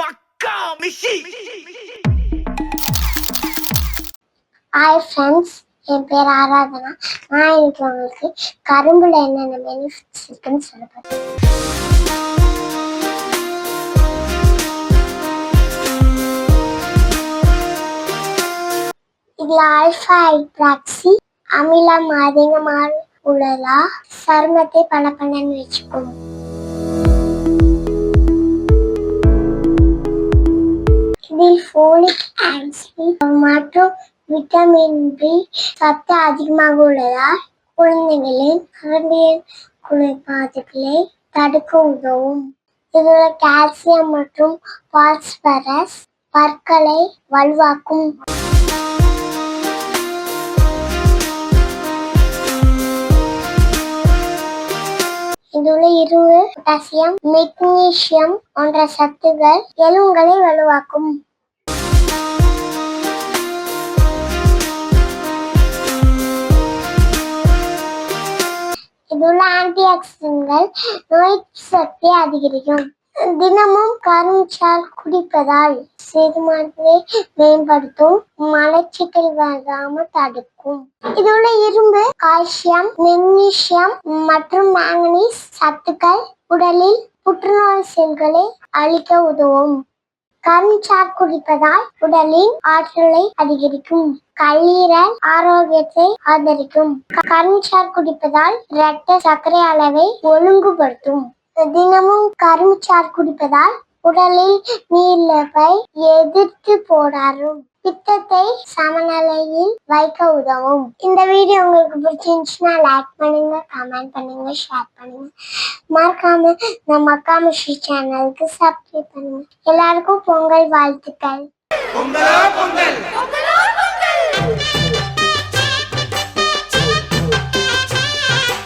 மக்கா மிஷி. Hi friends என் பேர் ஆராதனா. நான் இன்னைக்கு உங்களுக்கு கரும்புல என்னென்ன பெனிஃபிட்ஸ் இருக்குன்னு சொல்ல போறேன். இதுல ஆல்ஃபா ஹைட்ராக்சி அமிலம் அதிகமாக உள்ளதா? சருமத்தை பளபளன்னு வச்சுக்கும் இதில் ஃபோலிக் ஆசிட் மற்றும் விட்டமின் பி சத்து அதிகமாக உள்ளதால் குழந்தைகளின் நரம்பியல் குறைபாடுகளை தடுக்க உதவும். இதில் கால்சியம் மற்றும் பாஸ்பரஸ் பற்களை வலுவாக்கும். இதில் இரும்பு பொட்டாசியம் மெக்னீசியம் போன்ற சத்துகள் எலும்புகளை வலுவாக்கும். இதுள்ள ஆன்டி ஆக்சிடென்ட்கள் நோய் சக்தியை அதிகரிக்கும். தினமும் கருஞ்சால் குடிப்பதால் செரிமானத்தை மேம்படுத்தும் மலச்சிக்கல் வராம தடுக்கும். இதோட இரும்பு கால்சியம் மெக்னீசியம் மற்றும் மாங்கனீஸ் சத்துக்கள் உடலில் புற்றுநோய் செல்களை அழிக்க உதவும். கருஞ்சார் குடிப்பதால் உடலின் ஆற்றலை அதிகரிக்கும். கல்லீரல் ஆரோக்கியத்தை ஆதரிக்கும். கருஞ்சார் குடிப்பதால் இரத்த சர்க்கரை அளவை ஒழுங்குபடுத்தும். தினமும் கரும்பு சார் குடிப்பதால் உடலில் நீரிழப்பை எதிர்த்து போராடும். பித்தத்தை சமநிலையில் வைக்க உதவும். இந்த வீடியோ உங்களுக்கு பிடிச்சிருந்துச்சுன்னா லைக் பண்ணுங்க கமெண்ட் பண்ணுங்க ஷேர் பண்ணுங்க. மறக்காம நம்ம அக்கா மிஷி சேனலுக்கு சப்ஸ்கிரைப் பண்ணுங்க. எல்லாருக்கும் பொங்கல் வாழ்த்துக்கள். பொங்கலோ பொங்கல்.